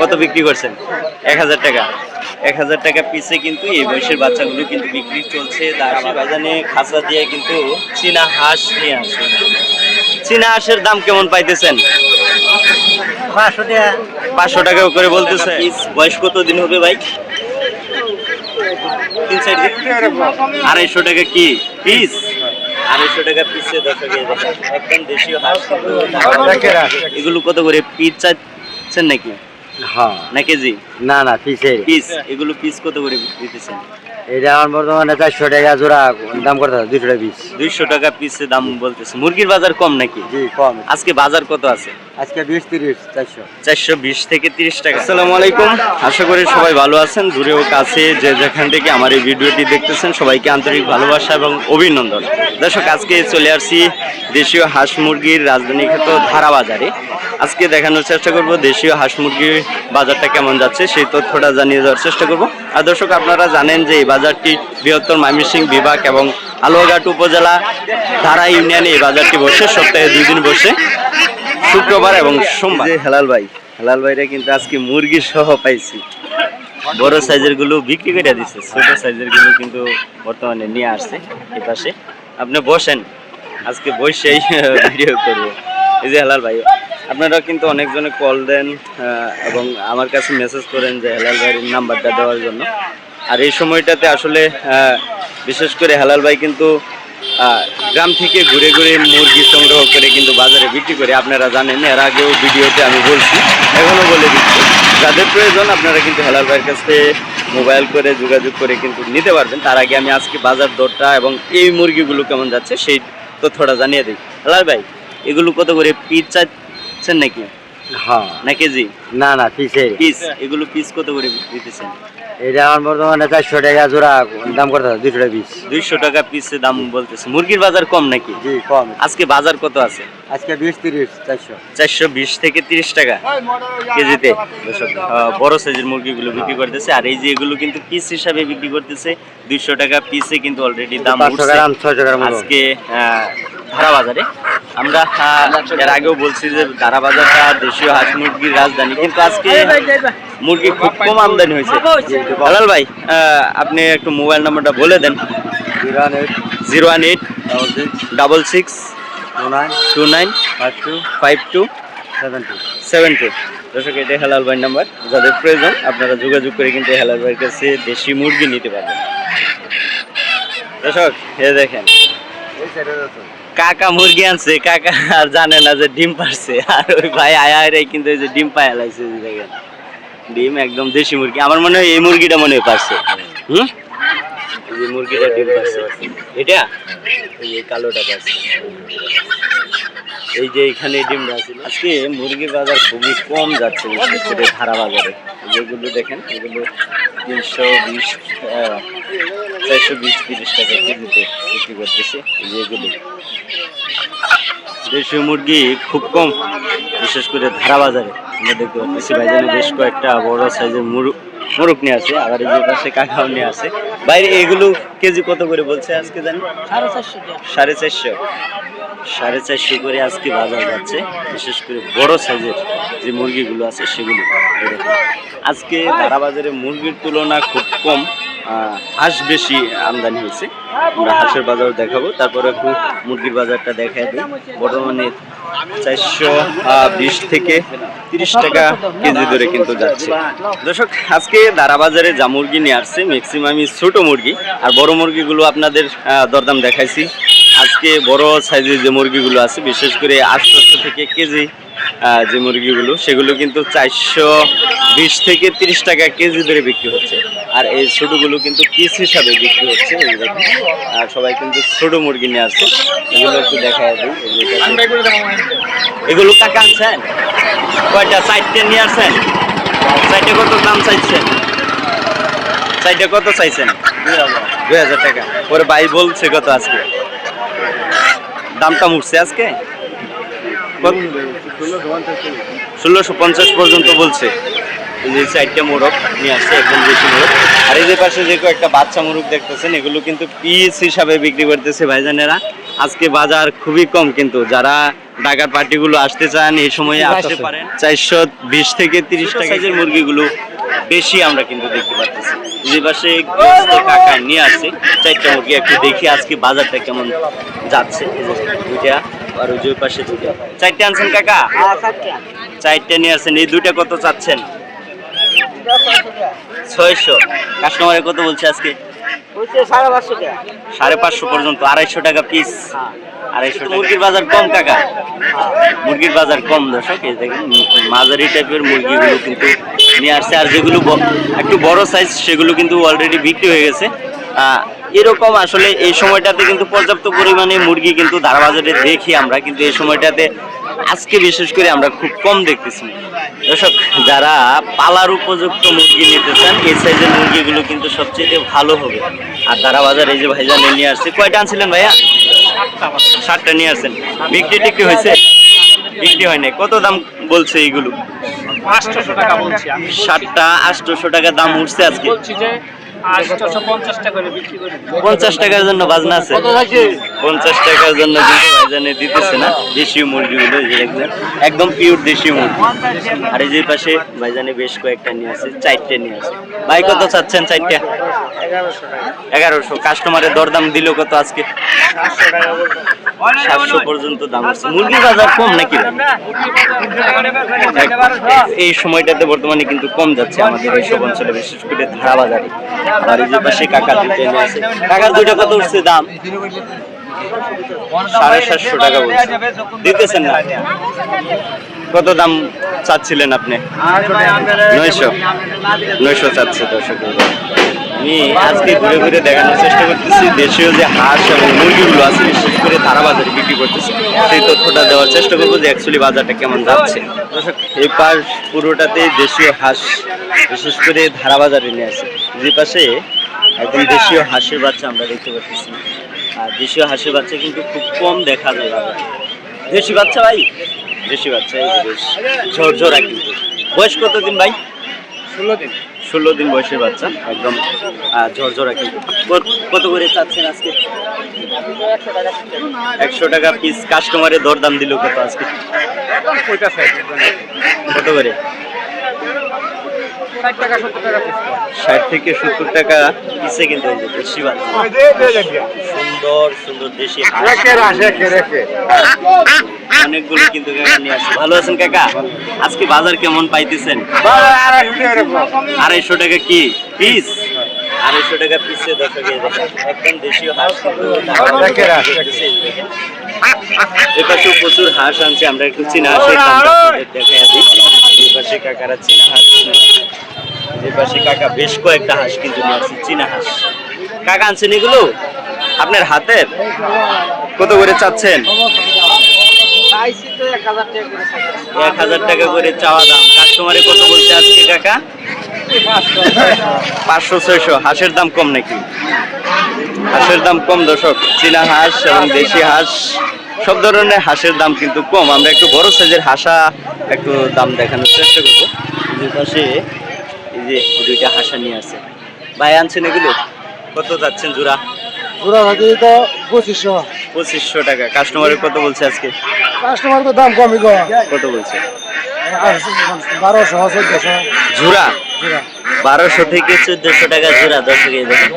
কত বিক্রি করছেন? এক হাজার টাকা। এক হাজার টাকা পিসে কিন্তু এই বয়সের বাচ্চাগুলো কিন্তু বিক্রি চলছে। দাঁড়া বাজানে খাঁচা দিয়ে কিন্তু চীনা হাঁস নিয়ে আসে চীনা হাঁসের দাম কেমন পাইতেছেন? পাঁচশো টাকা। করে বলতেছে। বয়স কত দিন হবে ভাই? তিন চার দিন? আড়াইশো টাকা কি পিস আড়াইশো টাকা পিসে একদম দেশীয় হাঁস এগুলো কত করে? পিস নাকি? হ্যাঁ। না কেজি? না না পিসে পিস। এগুলো পিস কত করে দিতেছেন? এটা আমার বর্তমানে চারশো টাকা জোড়া দাম করতে দুশো টাকা পিস দুইশো টাকা পিসে দাম বলতেছে। মুরগির বাজার কম নাকি? জি কম। আজকে বাজার কত আছে? আজকে বিশ তিরিশ চারশো। চারশো বিশ থেকে তিরিশ টাকা। আসসালামু আলাইকুম। আশা করি সবাই ভালো আছেন দূরেও কাছে যে যেখান থেকে আমার এই ভিডিওটি দেখতেছেন সবাইকে আন্তরিক ভালোবাসা এবং অভিনন্দন। দর্শক আজকে চলে আসছি দেশীয় হাঁস মুরগির রাজধানী খ্যাত ধারা বাজারে আজকে দেখানোর চেষ্টা করব দেশীয় হাঁস মুরগির বাজারটা কেমন যাচ্ছে সেই তথ্যটা জানিয়ে দেওয়ার চেষ্টা করব। আর দর্শক আপনারা জানেন যে এই বাজারটি বৃহত্তর ময়মনসিংহ বিভাগ এবং আলোয়াঘাট উপজেলা ধারা ইউনিয়নে এই বাজারটি বসে সপ্তাহে দুই দিন বসে শুক্রবার এবং সোমবার। হেলাল ভাই হেলাল ভাইরা কিন্তু আজকে মুরগি সহ পাইছি। বড় সাইজেরগুলো বিক্রি করে দিচ্ছে ছোট সাইজেরগুলো কিন্তু বর্তমানে নিয়ে আসছে এই পাশে। আপনি বসেন আজকে বসেই ভিডিও করব। এই যে হেলাল ভাই আপনারা কিন্তু অনেকজনে কল দেন এবং আমার কাছে মেসেজ করেন যে হেলাল ভাইয়ের নাম্বারটা দেওয়ার জন্য। আর এই সময়টাতে আসলে বিশেষ করে হেলাল ভাই কিন্তু গ্রাম থেকে ঘুরে ঘুরে মুরগি সংগ্রহ করে কিন্তু বাজারে বিক্রি করে আপনারা জানেন এর আগেও ভিডিওতে আমি বলছি এখনও বলে দিচ্ছি। যাদের প্রয়োজন আপনারা কিন্তু হেলাল ভাইয়ের কাছে মোবাইল করে যোগাযোগ করে কিন্তু নিতে পারবেন। তার আগে আমি আজকে বাজার দরটা এবং এই মুরগিগুলো কেমন যাচ্ছে সেই তথ্যটা জানিয়ে দিই। হেলাল ভাই এগুলো কত করে পিস চাচ্ছেন নাকি? হ্যাঁ। না কেজি? না না পিসে পিস এগুলো পিস কত করে দিতেছেন? এটা আমার বর্তমানে চারশো টাকা জোড়া দাম করতে দুশো টাকা পিস দুইশো টাকা পিসে দাম বলতেছে। মুরগির বাজার কম নাকি? জি কম। আজকে বাজার কত আছে? আজকে বিশ তিরিশ চারশো। চারশো বিশ থেকে তিরিশ টাকা কেজিতে। বড় সাইজের মুরগিগুলো বিক্রি করতেছে। আর এই যে এগুলো কিন্তু পিস হিসাবে বিক্রি করতেছে। দুইশো টাকা পিসে কিন্তু অলরেডি দাম আজকে ধারা বাজারে আমরা এর আগেও বলছি যে ধারা বাজারটা দেশীয় হাঁস মুরগির রাজধানী কিন্তু আজকে মুরগি খুব কম আমদানি হয়েছে। হালাল ভাই আপনি একটু মোবাইল নাম্বারটা বলে দেন। Zero eight zero one eight double six two nine two nine five two five two seven two. Seven two দর্শক এটা হেলাল ভাই নাম্বার। যাদের প্রয়োজন আপনারা যোগাযোগ করে কিন্তু হেলাল ভাইয়ের কাছে দেশি মুরগি নিতে পারবেন। দর্শক এ দেখেন। কাকা মুরগি আনছে, কাকা আর জানে না যে ডিম পারছে। আর ওই ভাই আয়া, আয় কিন্তু এই যে ডিম পায়া লাগছে ডিম একদম দেশি মুরগি। আমার মনে হয় এই মুরগিটা মনে হয় পারছে। হুম? এই মুরগিটা ডিম এটা? এই কালোটা এই যে আছে। মুরগির বাজার খুবই কম যাচ্ছে বাজারে। যেগুলো দেখেন, এগুলো তিনশো বিশ চারশো বিশ তিরিশ টাকা কেজিতে বিক্রি করতেছে। এই যে এগুলো। দেশীয় মুরগি খুব কম বিশেষ করে ধারা বাজারে। আমরা দেখতে পাচ্ছি ভাইজানে বেশ কয়েকটা বড় সাইজের মুরগ মুরগ নিয়ে আছে আবার এই যে পাশে কাকাও নিয়ে আছে। বাইরে এগুলো কেজি কত করে বলছে আজকে জানি? সাড়ে চারশো। সাড়ে চারশো করে আজকে বাজার যাচ্ছে বিশেষ করে বড় সাইজের যে মুরগিগুলো আছে সেগুলো। আজকে ধারা বাজারে মুরগির তুলনা খুব কম। হাঁস বেশি আমদানি হয়েছে। আমরা হাঁসের বাজার দেখাবো। তারপরে একটু মুরগির বাজারটা দেখাই দিই। বর্তমানে চারশো বিশ থেকে তিরিশ টাকা কেজি ধরে কিন্তু যাচ্ছে। দর্শক, আজকে দারা বাজারে যা মুরগি নিয়ে আসছে ম্যাক্সিমামই ছোটো মুরগি। আর বড় মুরগিগুলো আপনাদের দরদাম দেখাইছি। আজকে বড় সাইজের যে মুরগিগুলো আছে, বিশেষ করে আটশোশো থেকে কেজি যে মুরগিগুলো, সেগুলো কিন্তু চারশো বিশ থেকে তিরিশ টাকা কেজি ধরে বিক্রি হচ্ছে। আর এই ছোটগুলো কিন্তু পিস হিসাবে বিক্রি হচ্ছে। আর সবাই কিন্তু ছোট মুরগি নিয়ে আসছে। এগুলো একটু দেখা দিই, এই যে এটা এগুলো টাকা আনছেন? কয়টা? চারটে নিয়ে আসছেন? চারটে কত দাম চাইছেন? চারটে কত চাইছেন? দুই হাজার টাকা। ওর ভাই বলছে কত আজকে? দামটা উঠছে আজকে? ষোলোশো পঞ্চাশ পর্যন্ত বলছে। মোরগ নিয়ে আসছে, একদম বেশি মোরগ। আর এই যে পাশে যে কয়েকটা বাচ্চা মোরগ দেখতেছেন, এগুলো কিন্তু পিস হিসাবে বিক্রি করতেছে ভাইজানেরা। আজকে বাজার খুবই কম কিন্তু যারা ঢাকার পার্টিগুলো আসতে চান এই সময়ে আসতে পারেন। চারশো বিশ থেকে তিরিশ টাকা সাইজের মুরগিগুলো বেশি আমরা কিন্তু দেখতে পাচ্ছি। যে পাশে কাকা নিয়ে আসছে চারটা মুরগি একটু দেখি আজকে বাজারটা কেমন যাচ্ছে। দুইটা আর ওই ওই পাশে দুইটা। চারটে আনছেন কাকা? চারটে। নিয়ে আসছেন। এই দুইটা কত চাচ্ছেন? ছয়শো। কাস্টমারে কত বলছে আজকে। সাড়ে পাঁচশো পর্যন্ত আড়াইশো টাকা পিস আড়াইশো মুরগির বাজার কম কাকা মুরগির বাজার কম দর্শক এই দেখেন মাঝারি টাইপের মুরগিগুলো কিন্তু নিয়ে আসছে। আর যেগুলো একটু বড় সাইজ সেগুলো কিন্তু অলরেডি বিক্রি হয়ে গেছে। আহ, এরকম আসলে এই সময়টাতে কিন্তু পর্যাপ্ত পরিমাণে মুরগি কিন্তু ধারা বাজারে দেখি আমরা। কিন্তু এই সময়টাতে আজকে বিশেষ করে আমরা খুব কম দেখতেছি। দর্শক যারা পালার উপযুক্ত মুরগি নিতে চান এই সাইজের মুরগিগুলো কিন্তু সবচেয়ে ভালো হবে। আর ধারা বাজার এই যে ভাইজান নিয়ে আসছে কয়টা আনছিলেন ভাইয়া? ষাটটা নিয়ে আসছেন। বিক্রি টিক্রি হয়েছে? বিক্রি হয় নাই। কত দাম বলছে এইগুলো? আটশোশো টাকা বলছি আমি। ষাটটা আটশোশো টাকা দাম উঠছে আজকে। বলছি যে আটশোশো পঞ্চাশ টাকা করে বিক্রি করি পঞ্চাশ টাকার জন্য বাজনা আছে। পঞ্চাশ টাকার জন্য কিন্তু ভাইজানে দিতেছে না, দেশীয় মুরগিগুলো দেখবেন একদম পিওর দেশীয় মুরগি। আর এই যে পাশে ভাইজানে বেশ কয়েকটা নিয়ে আছে চারটে নিয়ে আছে ভাই, কত চাচ্ছেন চারটা? এগারোশো। কাস্টমারের দরদাম দিল কত আজকে? সাতশো পর্যন্ত দাম আছে। মুরগির বাজার কম নাকি? এই সময়টাতে বর্তমানে কিন্তু কম যাচ্ছে আমাদের এইসব অঞ্চলে, বিশেষ করে ধারা বাজারে আর এই যে পাশে কাকা দুটো আছে কাকার দুইটা কত উঠছে দাম? সাড়ে সাতশো টাকা বলছে। দিতেছেন না? কত দাম চাচ্ছিলেন আপনি? নয়শো। নয়শো চাচ্ছে দর্শক আমি আজকে ঘুরে ঘুরে দেখানোর চেষ্টা করতেছি। দেশীয় যে হাঁস এবং মুরগিগুলো আছে বিশেষ করে তারা বাজারে বিক্রি করতেছে সেই তথ্যটা দেওয়ার চেষ্টা করব যে অ্যাকচুয়ালি বাজারটা কেমন যাচ্ছে। দর্শক এই পাশ পুরোটাতে দেশীয় হাঁস বিশেষ করে ধারা বাজারে নিয়ে আছে যে পাশে একদম দেশীয় হাঁসের বাচ্চা আমরা দেখতে পাচ্ছি। আর দেশীয় হাঁসের বাচ্চা কিন্তু খুব কম দেখা যায় বাজারে। দেশি বাচ্চা ভাই? দেশি বাচ্চা এই বেশ ঝরঝরা কিন্তু। বয়স কতদিন ভাই? ষোলো দিন। ষোলো দিন বয়সের বাচ্চা একদম ঝরঝরা কিন্তু। কত- কত করে চাচ্ছেন আজকে? একশো টাকা পিস কাস্টমারের দরদাম দিল কত আজকে? কত করে? ষাট টাকা সত্তর টাকা পিস ষাট থেকে সত্তর টাকা পিসে কিন্তু দেশি সুন্দর সুন্দর দেশি অনেকগুলো কিন্তু ভালো আছেন কাকা? আজকে বাজার কেমন পাইতেছেন? আড়াইশো টাকা কি? পিস? আড়াইশো টাকা পিসে দেখেন, একদম দেশীয় হাঁস এপাশেও প্রচুর হাঁস আনছে আমরা একটু চীনা দিই এই কাকারা চীনা হাঁস পাশে কাকা বেশ কয়েকটা হাঁস কিন্তু নিয়ে আসছে চীনা হাঁস। কাকা আনছেন এগুলো? আপনার হাতের? কত করে চাচ্ছেন? এক হাজার টাকা করে চাওয়া দাম। কাস্টমারে কত বলছে আজকে কাকা? পাঁচশো ছয়শো। হাঁসের দাম কম নাকি? হাঁসের দাম কম, দর্শক। চীনা হাঁস এবং দেশি হাঁস, সব ধরনের হাঁসের দাম কিন্তু কম। আমরা একটু বড় সাইজের হাঁসা একটু দাম দেখানোর চেষ্টা করব। যে পাশে এই যে দুইটা হাসা নিয়ে আছে। ভাই আনছেন এগুলো? কত যাচ্ছেন জোড়া? পুরো ভাজি তো পঁচিশশো। পঁচিশশো টাকা। কাস্টমারের কত বলছে আজকে? কাস্টমার তো দাম কমই গো। কত বলছে? বারোশো চোদ্দশো। জোড়া? বারোশো থেকে চোদ্দশো টাকা জোড়া। দর্শকে দেখেন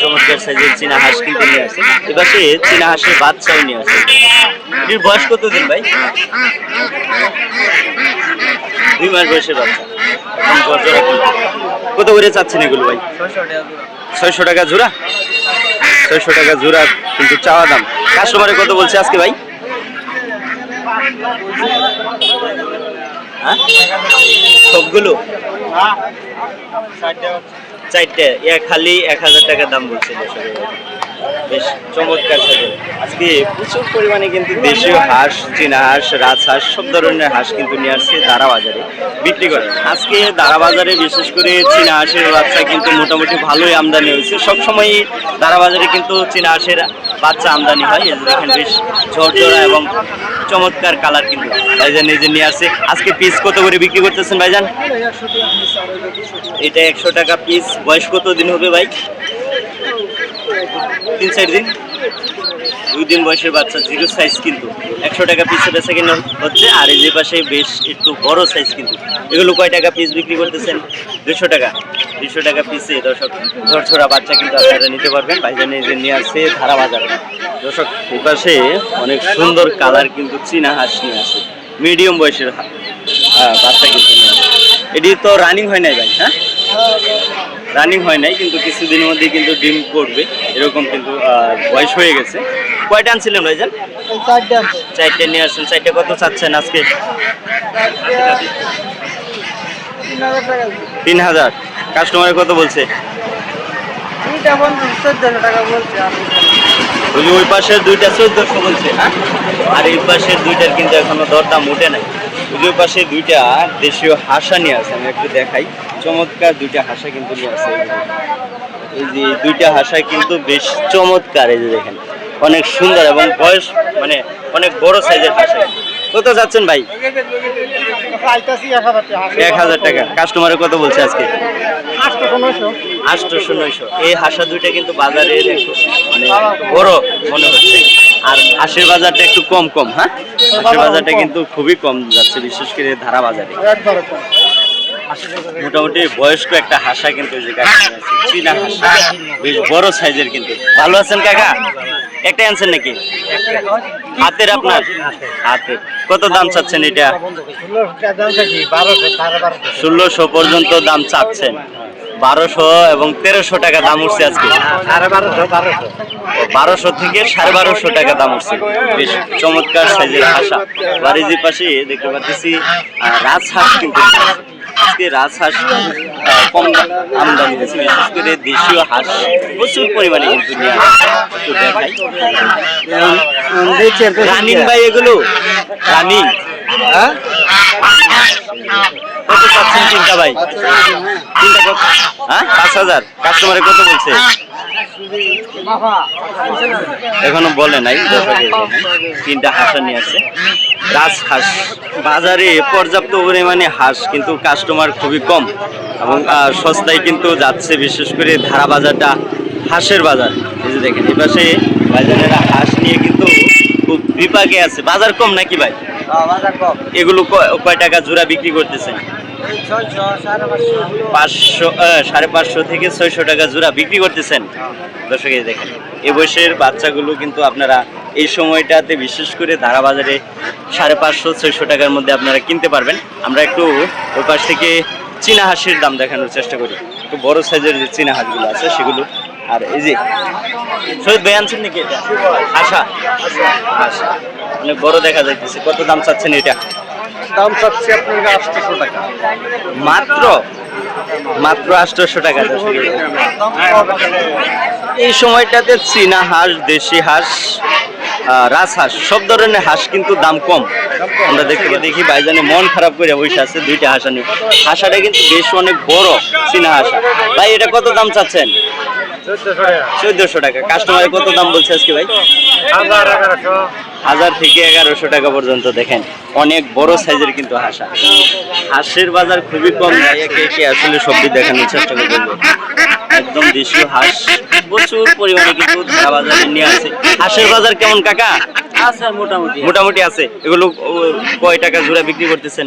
চমৎকার সাইজের চীনা হাঁস কিন্তু নিয়ে আসে এবারে চীনা হাঁসের বাচ্চাও নিয়ে আসে এটির বয়স কত দিন ভাই? দুই মাস বয়সের বাচ্চা। কত করে চাচ্ছেন এগুলো ভাই? ছয়শো টাকা জোড়া? ছয়শো টাকা জোড়া, কিন্তু চাওয়া দাম। কাস্টমারে কত বলছে আজকে ভাই? হ্যাঁ? সবগুলো? চারটে। খালি এক হাজার টাকা দাম বলছে। বেশ চমৎকার সাথে আজকে প্রচুর পরিমাণে কিন্তু দেশীয় হাঁস, চীনা হাঁস রাজহাঁস সব ধরনের হাঁস কিন্তু নিয়ে আসছে দাঁড়া বাজারে বিক্রি করে। আজকে দাঁড়া বাজারে বিশেষ করে চীনা হাঁসের বাচ্চা কিন্তু মোটামুটি ভালোই আমদানি হয়েছে। সবসময় দাঁড়া বাজারে কিন্তু চীনা হাঁসের বাচ্চা আমদানি হয়। যে বেশ ঝরঝরা এবং চমৎকার কালার কিন্তু ভাইজান এই যে নিয়ে আসছে। আজকে পিস কত করে বিক্রি করতেছেন ভাইজান? এটা একশো টাকা পিস বয়স কত দিন হবে ভাই? তিন চার দিন। দুই দিন বয়সের বাচ্চা, জিরো সাইজ কিন্তু। একশো টাকা পিস বেচা কিনা হচ্ছে, আর এই যে পাশে বেশ একটু বড় সাইজ কিন্তু। এগুলো কয় টাকা পিস বিক্রি করতেছেন? দুশো টাকা। দুশো টাকা পিসে দর্শক, ঝরঝরা বাচ্চা কিন্তু আপনারা নিতে পারবেন। ভাইজান যে নিয়ে আসছে ধারা বাজার। দর্শক, এই পাশে অনেক সুন্দর কালার কিন্তু চীনা হাঁস নিয়ে আসে। মিডিয়াম বয়সের বাচ্চা কিন্তু এটি তো রানিং হয় নাই ভাই হ্যাঁ? রানিং হয় নাই কিন্তু কিছুদিনের মধ্যে কিন্তু ডিম করবে এরকম কিন্তু বয়স হয়ে গেছে। কয়টা আনছিলেন ভাইজান? চারটে নিয়ে আসছেন চারটে কত চাচ্ছেন আজকে? তিন হাজার। কাস্টমারে কত বলছে? ওই ওই পাশের দুইটা চোদ্দশো বলছে হ্যাঁ? আর এই পাশের দুইটার কিন্তু এখনও দরদাম উঠে নাই। ওই পাশে দুইটা দেশীয় হাসা নিয়ে আছে, আমি একটু দেখাই। চমৎকার দুইটা হাসা কিন্তু নিয়ে আছে। এই যে দুইটা হাসা কিন্তু বেশ চমৎকার, এই যে দেখেন। অনেক সুন্দর এবং বয়স মানে অনেক বড় সাইজের হাসা। কত যাচ্ছেন ভাই? এক হাজার টাকা। কাস্টমারে কত বলছে আজকে? আটশোশো নয়শো। এই হাসা দুইটা কিন্তু বাজারে মানে বড় মনে হচ্ছে। আর হাঁসের বাজারটা একটু কম কম হ্যাঁ? হাঁসের বাজারটা কিন্তু খুবই কম যাচ্ছে বিশেষ করে ধারা বাজারে। মোটামুটি বয়স্ক একটা হাসা কিন্তু যে কাকা চীনা হাঁসা বেশ বড় সাইজের কিন্তু। ভালো আছেন কাকা? একটা আনছেন নাকি? হাতের আপনার? হাতের। কত দাম চাচ্ছেন এটা? ষোলোশো পর্যন্ত দাম চাচ্ছেন। বারোশো এবং তেরোশো টাকা দাম উঠছে আজকে। বারোশো থেকে সাড়ে বারোশো টাকা দাম উঠছে। বেশ চমৎকার সাইজের হাঁসা। যে পাশে দেখতে পাচ্ছি রাজহাঁস কিন্তু আজকে রাজহাঁস কম আমদানি হয়েছে। বিশেষ করে দেশীয় হাঁস প্রচুর পরিমাণে কিন্তু নিয়ে আসে। একটু দেখাই। রানিং ভাই এগুলো? রানিং। কত চাচ্ছেন তিনটা ভাই? তিনটা কত? হ্যাঁ? পাঁচ হাজার। কাস্টমারে কত বলছে? এখনও বলে নাই তিনটা হাঁসা নিয়ে আসছে। রাজ হাঁস। বাজারে পর্যাপ্ত পরিমাণে হাঁস কিন্তু কাস্টমার খুবই কম। এবং সস্তায় কিন্তু যাচ্ছে বিশেষ করে ধারা বাজারটা হাঁসের বাজার। এই যে দেখেন এই পাশে বাজারেরা হাঁস নিয়ে কিন্তু খুব বিপাকে আছে। বাজার কম নাকি ভাই? এগুলো ক- কয় টাকা জোড়া বিক্রি করতেছেন পাঁচশো থেকে আমরা একটু ওই পাশ থেকে চীনা হাঁসের দাম দেখানোর চেষ্টা করি। একটু বড় সাইজের যে চীনা হাঁসগুলো আছে, সেগুলো। আর এই যে শহীদ ভাই আনছেন নাকি? আশা আশা। অনেক বড় দেখা যাইতেছে। কত দাম চাচ্ছেন এটা? দাম চাচ্ছি আপনার আটশোশো টাকা। মাত্র? মাত্র আটশোশো টাকা এই সময়টাতে চীনা হাঁস দেশি হাঁস রাজহাঁস সব ধরনের হাঁস কিন্তু দাম কম। আমরা দেখতে পাই দেখি ভাইজানে মন খারাপ করে বসে আছে দুইটা হাঁস নিয়ে হাঁসাটা কিন্তু বেশ অনেক বড় চীনা হাঁসা। ভাই এটা কত দাম চাচ্ছেন? চোদ্দশো টাকা। কাস্টমারে কত দাম বলছে আজকে ভাই? হাজার থেকে এগারোশো টাকা পর্যন্ত দেখেন অনেক বড় সাইজের কিন্তু হাঁসা হাঁসের বাজার খুবই কম একে একে আসলে সবজি দেখানোর চেষ্টা করব একদম দেশীয় হাঁস প্রচুর পরিমাণে কিন্তু ঢাকা বাজারে নিয়ে আসে। হাঁসের বাজার কেমন কাকা? আছে মোটামুটি। মোটামুটি আছে। এগুলো কয় টাকা জোড়া বিক্রি করতেছেন?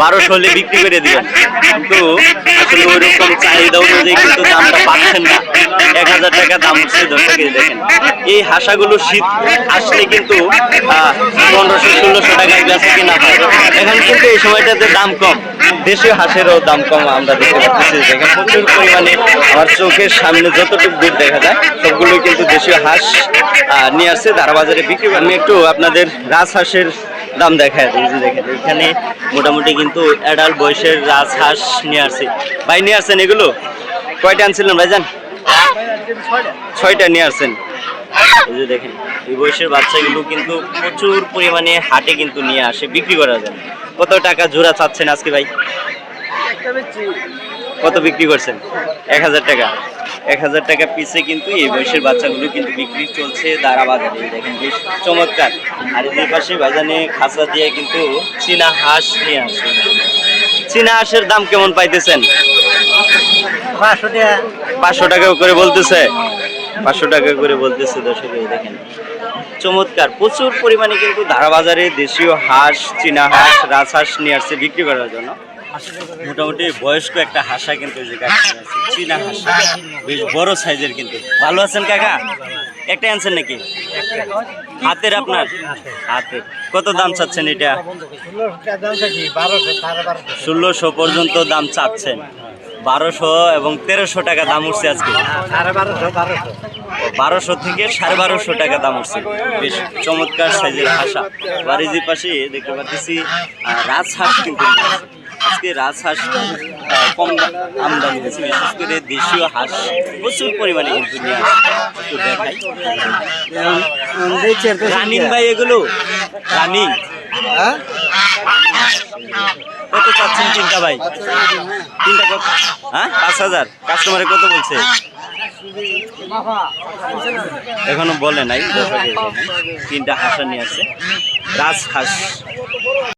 বারোশো হলে বিক্রি করে দিবেন। কিন্তু আসলে ওইরকম চাহিদা অনুযায়ী কিন্তু দামটা পাচ্ছেন না। এক হাজার টাকা দাম উঠছে দর্শকে দেখেন। এই হাঁসাগুলো শীত আসলে কিন্তু পনেরোশো, ষোলোশো টাকায় বেচা কিনা হয়। এখন কিন্তু এই সময়টাতে দাম কম। দেশীয় হাঁসেরও দাম কম, আমরা দেখতে পাচ্ছি। দেখেন প্রচুর পরিমাণে আমার চোখের সামনে যতটুকু দূর দেখা যায় সবগুলো কিন্তু দেশীয় হাঁস নিয়ে আসছে ধারা বাজারে বিক্রি আমি একটু আপনাদের রাজহাঁসের দাম যে দেখেন, এখানে মোটামুটি কিন্তু অ্যাডাল্ট বয়সের রাজহাঁস নিয়ে আসছে। ভাই, নিয়ে আসছেন এগুলো? কয়টা আনছিলেন ভাইজান? ছয়টা নিয়ে আসছেন। এই যে দেখেন, এই বয়সের বাচ্চাগুলো কিন্তু প্রচুর পরিমাণে হাটে কিন্তু নিয়ে আসে, বিক্রি করা যায়। কত টাকা জোড়া চাচ্ছেন আজকে ভাই? কত বিক্রি করছেন? এক হাজার টাকা। এক হাজার টাকা পিসে কিন্তু এই বয়সের বাচ্চাগুলো কিন্তু বিক্রি চলছে দাঁড়া বাজারে দেখেন বেশ চমৎকার। আর এই পাশে বাজানে খাঁচা দিয়ে কিন্তু চীনা হাঁস নিয়ে আসছে। চীনা হাঁসের দাম কেমন পাইতেছেন? পাঁচশো টাকা। পাঁচশো টাকা করে বলতেছে। পাঁচশো টাকা করে বলতেছে দর্শক এই দেখেন। চমৎকার। প্রচুর পরিমাণে কিন্তু ধারা বাজারে দেশীয় হাঁস চীনা হাঁস রাজহাঁস নিয়ে আসছে বিক্রি করার জন্য। মোটামুটি বয়স্ক একটা হাসা কিন্তু চীনা হাসা, বেশ বড় সাইজের কিন্তু। ভালো আছেন কাকা? একটা আনছেন নাকি? হাতের আপনার? হাতের কত দাম চাচ্ছেন এটা? ষোলোশো পর্যন্ত দাম চাচ্ছেন। বারোশো এবং তেরোশো টাকা দাম উঠছে আজকে। বারোশো থেকে সাড়ে বারোশো টাকা দাম উঠছে। বেশ চমৎকার সাইজের হাঁসা। বাড়ির পাশে দেখতে পাচ্ছি রাজহাঁস কিন্তু। আজকে রাজহাঁস কম আমদানি হয়েছে বিশেষ করে দেশীয় হাঁস প্রচুর পরিমাণে কিন্তু নিয়ে আসছে দেখাই। রানিং ভাই এগুলো রানিং? কত চাচ্ছেন তিনটা ভাই? তিনটা কত? হ্যাঁ? পাঁচ হাজার। কাস্টমারে কত বলছে? এখনও বলে নাই। তিনটা হাঁসা নিয়ে আসছে। রাজ হাঁস।